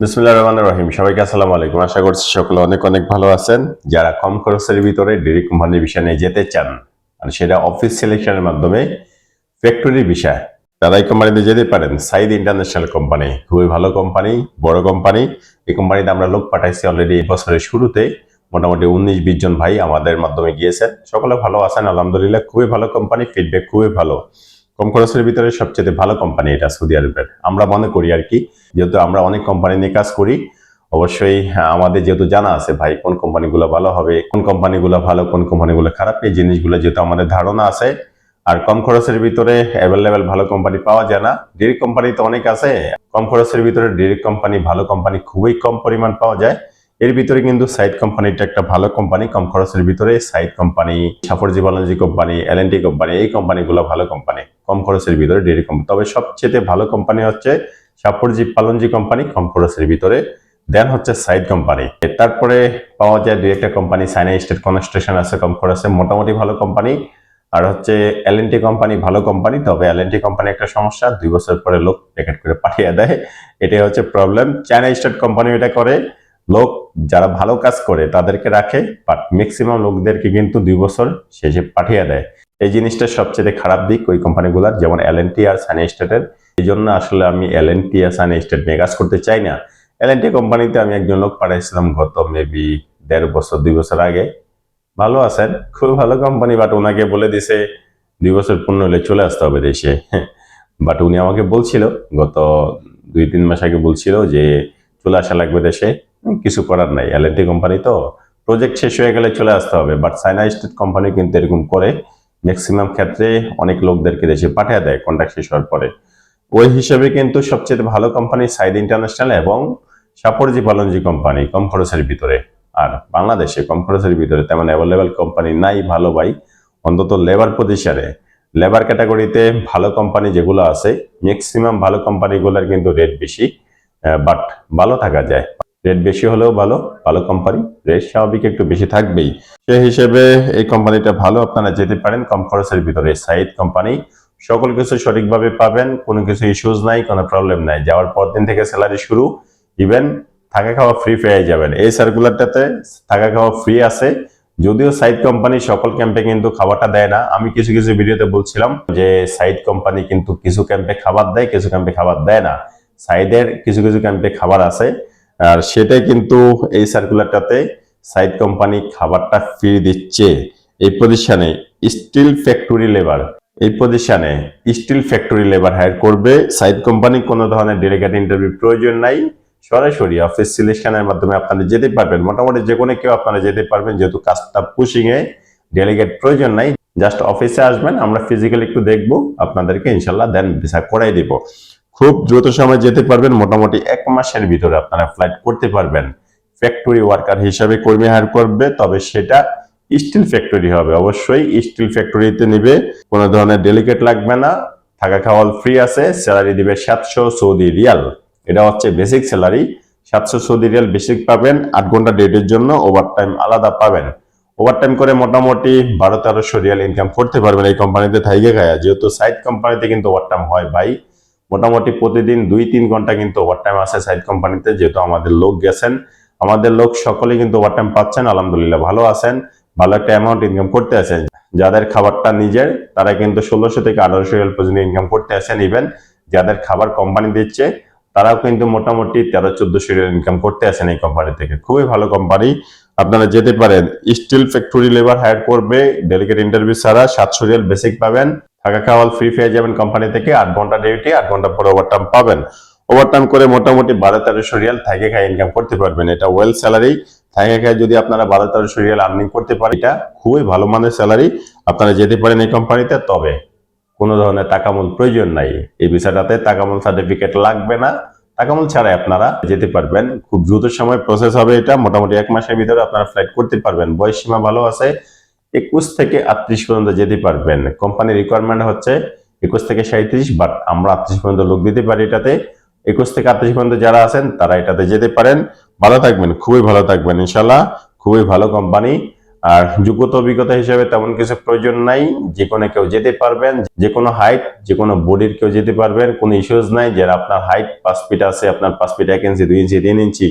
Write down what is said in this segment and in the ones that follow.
বিসমুল্লাহ রহমান রহিম। সবাইকে আসসালামু আলাইকুম। আশা করছি সকলে অনেক অনেক ভালো আছেন। যারা কম খরচের ভিতরে ডেরি কোম্পানির বিষয় নিয়ে যেতে চান আর সেটা অফিস সিলেকশনের মাধ্যমে ফ্যাক্টরি বিষয়, তারা এই কোম্পানিতে যেতে পারেন। সাইদ ইন্টারন্যাশনাল কোম্পানি খুবই ভালো কোম্পানি বড় কোম্পানি এই কোম্পানিতে আমরা লোক পাঠাইছি অলরেডি এই বছরের শুরুতে। মোটামুটি উনিশ বিশ জন ভাই আমাদের মাধ্যমে গিয়েছেন। সকলে ভালো আছেন, আলহামদুলিল্লাহ, খুবই ভালো কোম্পানি ফিডব্যাক খুবই ভালো। কম খরচের ভিতরে সবচেয়ে ভালো কোম্পানি এটা সৌদি আরবের। আমরা মনে করি আর কি, যেহেতু আমরা অনেক কোম্পানি নিয়ে কাজ করি, অবশ্যই আমাদের যেহেতু জানা আছে ভাই কোন কোম্পানিগুলো ভালো হবে, কোন কোম্পানিগুলো ভালো, কোন কোম্পানিগুলো খারাপ, এই জিনিসগুলো যেহেতু আমাদের ধারণা আছে। আর কম খরচের ভিতরে অ্যাভেলেবেল ভালো কোম্পানি পাওয়া যায় না। ডেরি কোম্পানি তো অনেক আছে, কম খরচের ভিতরে ডেরি কোম্পানি ভালো কোম্পানি খুবই কম পরিমাণ পাওয়া যায়। এর ভিতরে কিন্তু সাইড কোম্পানিটা একটা ভালো কোম্পানি, কম খরচের ভিতরে side company Shapoorji Balaji company L company, এই কোম্পানিগুলো ভালো কোম্পানি, কম খরচের ভিতরে ডেরি কোম্পানি তবে সবচেয়ে ভালো কোম্পানি হচ্ছে সাফরজি পালনজি কোম্পানি, কম খরচের ভিতরে। দেন হচ্ছে সাইড কোম্পানি। তারপরে পাওয়া যায় দুই একটা কোম্পানি সাইনা স্টেট কনস্ট্রাকশন আছে, কম খরচে মোটামুটি ভালো কোম্পানি। আর হচ্ছে এল কোম্পানি ভালো কোম্পানি, তবে এল কোম্পানি একটা সমস্যা, দুই বছর পরে লোক প্যাকেট করে পাঠিয়ে দেয়। এটাই হচ্ছে প্রবলেম চায়না স্টেট কোম্পানি এটা করে। লোক যারা ভালো কাজ করে তাদেরকে রাখে বাট ম্যাক্সিমাম লোকদেরকে কিন্তু দুই বছর শেষে পাঠিয়ে দেয়। এই জিনিসটা সবচেয়ে খারাপ দিক ওই কোম্পানিগুলোর, যেমন এল আর সানি স্টেটের এই জন্য আসলে আমি এল আর সানি স্টেট নিয়ে কাজ করতে চাই না। এল কোম্পানিতে আমি একজন লোক পাঠাইছিলাম গত মেবি দেড় বছর, দুই বছর আগে। ভালো আছেন? খুব ভালো কোম্পানি বাট ওনাকে বলে দিছে, দুই বছর পূর্ণ হলে চলে আসতে হবে দেশে। বাট উনি আমাকে বলছিল, গত দুই তিন মাস আগে বলছিল যে চলে আসা লাগবে দেশে। কিছু করার নাই। এল কোম্পানি তো প্রজেক্ট শেষ হয়ে গেলে চলে আসতে হবে বাট চাইনা স্টেট কোম্পানি কিন্তু এরকম করে ম্যাক্সিমাম ক্ষেত্রে অনেক লোকদেরকে দেশে পাঠিয়ে দেয় কন্ট্রাক্ট শেষ হওয়ার পরে। ওই হিসেবে কিন্তু সবচেয়ে ভালো কোম্পানি সাইদ ইন্টারন্যাশনাল এবং সাপরজি পালনজি কোম্পানি কম খরচের ভিতরে। আর বাংলাদেশে কম খরচের ভিতরে তেমন অ্যাভেলেবেল কোম্পানি নাই ভালো ভাই। অন্তত লেবার পজিশনে লেবার ক্যাটাগরিতে ভালো কোম্পানি যেগুলো আছে ম্যাক্সিমাম ভালো কোম্পানিগুলোর কিন্তু রেট বেশি বাট ভালো থাকা যায়। রেট বেশি হলেও ভালো ভালো কোম্পানি রেট স্বাভাবিক একটু বেশি থাকবেই। সেই হিসেবে এই কোম্পানিটা ভালো, আপনারা যেতে পারেন কম খরচের ভিতরে। সাইড কোম্পানি সকল কিছু সঠিকভাবে পাবেন, কোনো কিছু ইস্যুজ নাই, কোনো প্রবলেম নাই। যাওয়ার পর দিন থেকে স্যালারি শুরু ইভেন থাকা খাওয়া ফ্রি পেয়ে যাবেন। এই সার্কুলারটাতে থাকা খাওয়া ফ্রি আছে। যদিও সাইড কোম্পানি সকল ক্যাম্পে কিন্তু খাবারটা দেয় না। আমি কিছু কিছু ভিডিওতে বলছিলাম যে সাইড কোম্পানি কিন্তু কিছু ক্যাম্পে খাবার দেয়, কিছু ক্যাম্পে খাবার দেয় না। সাইডের কিছু কিছু ক্যাম্পে খাবার আছে। আর সেটাই কিন্তু এই সার্কুলারটাতে সাইড কোম্পানি খাবারটা ফ্রি দিচ্ছে। এই পজিশনে স্টিল ফ্যাক্টরি লেবার এই পজিশনে স্টিল ফ্যাক্টরি লেবার হায়ার করবে। সাইড কোম্পানি কোনো ধরনের ডেলিগেট ইন্টারভিউ প্রয়োজন নাই। সরাসরি অফিস সিলেকশনের মাধ্যমে আপনারা যেতে পারবেন। মোটামুটি যে কোনো কেউ আপনারা যেতে পারবেন, যেহেতু কাজটা পুশিং এ ডেলিগেট প্রয়োজন নাই। জাস্ট অফিসে আসবেন, আমরা ফিজিক্যালি একটু দেখব, আপনাদেরকে ইনশাল্লাহ দেন ভিসা করাই দিব। খুব দ্রুত সময় যেতে পারবেন। মোটামুটি এক মাসের ভিতরে আপনারা ফ্লাইট করতে পারবেন। ফ্যাক্টরি ওয়ার্কার হিসাবে কর্মী হায়ার করবে, তবে সেটা স্টিল ফ্যাক্টরি হবে। অবশ্যই স্টিল ফ্যাক্টরিতে নিবে। কোনো ধরনের ডেলিকেট লাগবে না। থাকা খাওয়া ফ্রি আছে। স্যালারি দিবে সাতশো সৌদি রিয়াল। এটা হচ্ছে বেসিক স্যালারি সাতশো সৌদি রিয়াল বেসিক পাবেন। আট ঘণ্টা ডেটের জন্য ওভার টাইম আলাদা পাবেন। ওভার টাইম করে মোটামুটি বারো তেরোশো রিয়াল ইনকাম করতে পারবেন এই কোম্পানিতে থাইকে খায়া যেহেতু সাইড কোম্পানিতে কিন্তু ওভার টাইম হয় ভাই। মোটামুটি প্রতিদিন দুই, তিন ঘণ্টা কিন্তু ওভারটাইম আছে সাইড কোম্পানিতে যেহেতু আমাদের লোক গেছেন। আমাদের লোক সকলেই কিন্তু ওভারটাইম পাচ্ছেন, আলহামদুলিল্লাহ ভালো আছেন, ভালো একটা অ্যামাউন্ট ইনকাম করতে আছেন। যাদের খাবারটা নিজের, তারা কিন্তু ষোলোশো থেকে আঠারোশো রিয়াল পর্যন্ত ইনকাম করতে আছেন ইভেন যাদের খাবার কোম্পানি দিচ্ছে, তারাও কিন্তু মোটামুটি তেরো, চোদ্দশো রিয়াল ইনকাম করতে আছেন এই কোম্পানি থেকে। খুবই ভালো কোম্পানি আপনারা যেতে পারেন স্টিল ফ্যাক্টরি লেবার হায়ার করবে ডেলিগেট ইন্টারভিউ ছাড়া সাতশো রিয়াল বেসিক পাবেন। থাকা খাওয়া ফ্রি পেয়ে যাবেন কোম্পানি থেকে, আট ঘণ্টা ডিউটি আট ঘণ্টা পরে ওভারটাইম পাবেন। ওভারটাইম করে মোটামুটি বারো তেরোশো রিয়াল থাকে খায় ইনকাম করতে পারবেন। এটা ওয়েল স্যালারি থাকে খায় যদি আপনারা বারো তেরোশো রিয়াল আর্নিং করতে পারেন, এটা খুবই ভালো মানের স্যালারি আপনারা যেতে পারেন এই কোম্পানিতে তবে কোনো ধরনের টাকামূল প্রয়োজন নাই। এই বিষয়টাতে টাকামূল সার্টিফিকেট লাগবে না। টাকামূল ছাড়াই আপনারা যেতে পারবেন। খুব দ্রুত সময় প্রসেস হবে এটা। মোটামুটি এক মাসের ভিতরে আপনারা ফ্লাইট করতে পারবেন। বয়স সীমা ভালো আছে। একুশ থেকে আটত্রিশ পর্যন্ত যেতে পারবেন। কোম্পানির রিকোয়ারমেন্ট হচ্ছে একুশ থেকে সাঁত্রিশ বাট আমরা আটত্রিশ পর্যন্ত লোক দিতে পারি এটাতে। একুশ থেকে আটত্রিশ পর্যন্ত যারা আছেন, তারা এটাতে যেতে পারেন। ভালো থাকবেন, খুবই ভালো থাকবেন ইনশাল্লাহ খুবই ভালো কোম্পানি আর যোগ্যতা, অভিজ্ঞতা হিসেবে তেমন কিছু প্রয়োজন নাই। যে কোনো কেউ যেতে পারবেন, যে কোনো হাইট যে কোনো বডির কেউ যেতে পারবেন, কোনো ইস্যুজ নাই। যে আপনার হাইট পাঁচ ফিট আছে, আপনার পাঁচ ফিট এক ইঞ্চি দুই ইঞ্চি তিন ইঞ্চি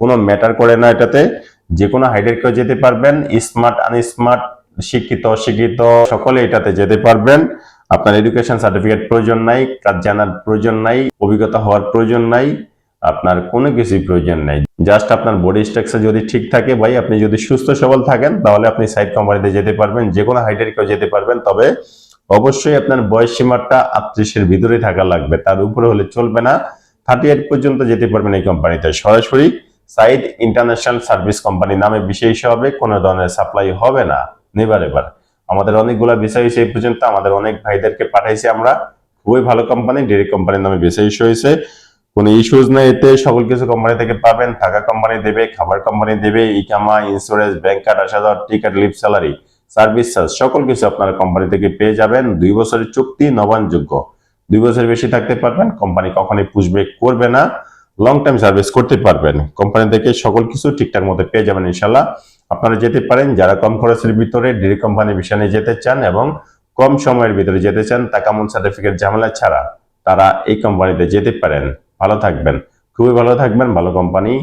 কোনো ম্যাটার করে না এটাতে। যে কোনো হাইটের কেউ যেতে পারবেন স্মার্ট আনস্মার্ট শিক্ষিত, অশিক্ষিত, সকলে এটাতে যেতে পারবেন। আপনার এডুকেশন সার্টিফিকেট প্রয়োজন নাই, কাজ জানার প্রয়োজন নাই, অভিজ্ঞতা হওয়ার প্রয়োজন নাই, আপনার কোনো কিছুই প্রয়োজন নাই। জাস্ট আপনার বডি স্ট্রাকচার যদি ঠিক থাকে, ভাই, আপনি যদি সুস্থ সবল থাকেন, তাহলে আপনি সাইড কোম্পানিতে যেতে পারবেন যে কোনো হাইটের কেউ যেতে পারবেন। তবে অবশ্যই আপনার বয়স সীমাটা আটত্রিশের ভিতরে থাকা লাগবে, তার উপরে হলে চলবে না। থার্টি এইট পর্যন্ত যেতে পারবেন এই কোম্পানিতে সরাসরি সাইড ইন্টারন্যাশনাল সার্ভিস কোম্পানি নামে বিশেষ হবে, কোনো ধরনের সাপ্লাই হবে না। নেবার এবার। আমাদের অনেকগুলো বিষয় এই পর্যন্ত আমাদের অনেক ভাইদেরকে পাঠাইছি আমরা। খুবই ভালো কোম্পানি ডেরি কোম্পানির নামে বিশেষ হয়েছে। কোনো ইস্যুজ নেই এতে, সকল কিছু কোম্পানি থেকে পাবেন। থাকা কোম্পানি দেবে, খাবার কোম্পানি দেবে, ইকামা ইন্স্যুরেন্স ব্যাংক কার্ড আসা যাওয়ার টিকিট লিপ স্যালারি সার্ভিস চার্জ সকল কিছু আপনারা কোম্পানি থেকে পেয়ে যাবেন। দুই বছরের চুক্তি নবায়নযোগ্য দুই বছর বেশি থাকতে পারবেন কোম্পানি কখনই পুষব্যাক করবে না। লং টাইম সার্ভিস করতে পারবেন। কোম্পানি থেকে সকল কিছু ঠিকঠাক মতো পেয়ে যাবেন ইনশাল্লাহ আপনারা যেতে পারেন, যারা কম খরচের ভিতরে ডেরি কোম্পানি নিয়ে যেতে চান এবং কম সময়ের ভিতরে যেতে চান তাকামুন সার্টিফিকেট ঝামেলা ছাড়া তারা এই কোম্পানিতে যেতে পারেন। ভালো থাকবেন। খুবই ভালো থাকবেন। ভালো কোম্পানি,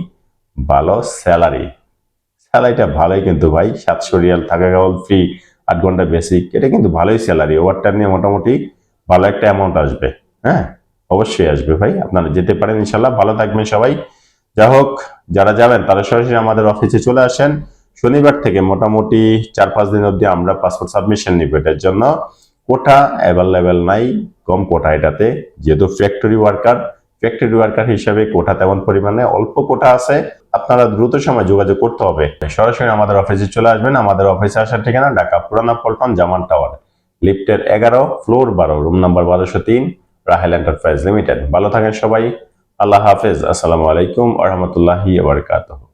ভালো স্যালারি। স্যালারিটা ভালোই কিন্তু ভাই। সাতশো রিয়াল থাকা কেবল ফ্রি আট ঘণ্টা বেসিক এটা কিন্তু ভালোই স্যালারি। ওভারটাইম নিয়ে মোটামুটি ভালো একটা অ্যামাউন্ট আসবে। হ্যাঁ অবশ্যই আসবে ভাই। আপনারা যেতে পারেন ইনশাল্লাহ ভালো থাকবেন সবাই। যা হোক, যারা যাবেন, তারা সরাসরি আমাদের অফিসে চলে আসেন। শনিবার থেকে মোটামুটি চার পাঁচ দিন অবধি আমরা পাসপোর্ট সাবমিশন নিব এটার জন্য। কোটা অ্যাভেলেবেল নাই, কম কোটা এটাতে। যেহেতু ফ্যাক্টরি ওয়ার্কার ফ্যাক্টরি ওয়ার্কার হিসেবে কোটা তেমন পরিমাণে অল্প কোটা আছে। আপনারা দ্রুত সময় যোগাযোগ করতে হবে। সরাসরি আমাদের অফিসে চলে আসবেন। আমাদের অফিসে আসার ঠিকানা ঢাকা পুরানা পল্টন জামান টাওয়ার লিফটের এগারো ফ্লোর বারো রুম নাম্বার বারোশো তিন, রাহেল এন্টারপ্রাইজ লিমিটেড ভালো থাকেন সবাই। আল্লাহ হাফেজ। আসসালামু আলাইকুম আহমতুল্লাহি বারকাতুহ।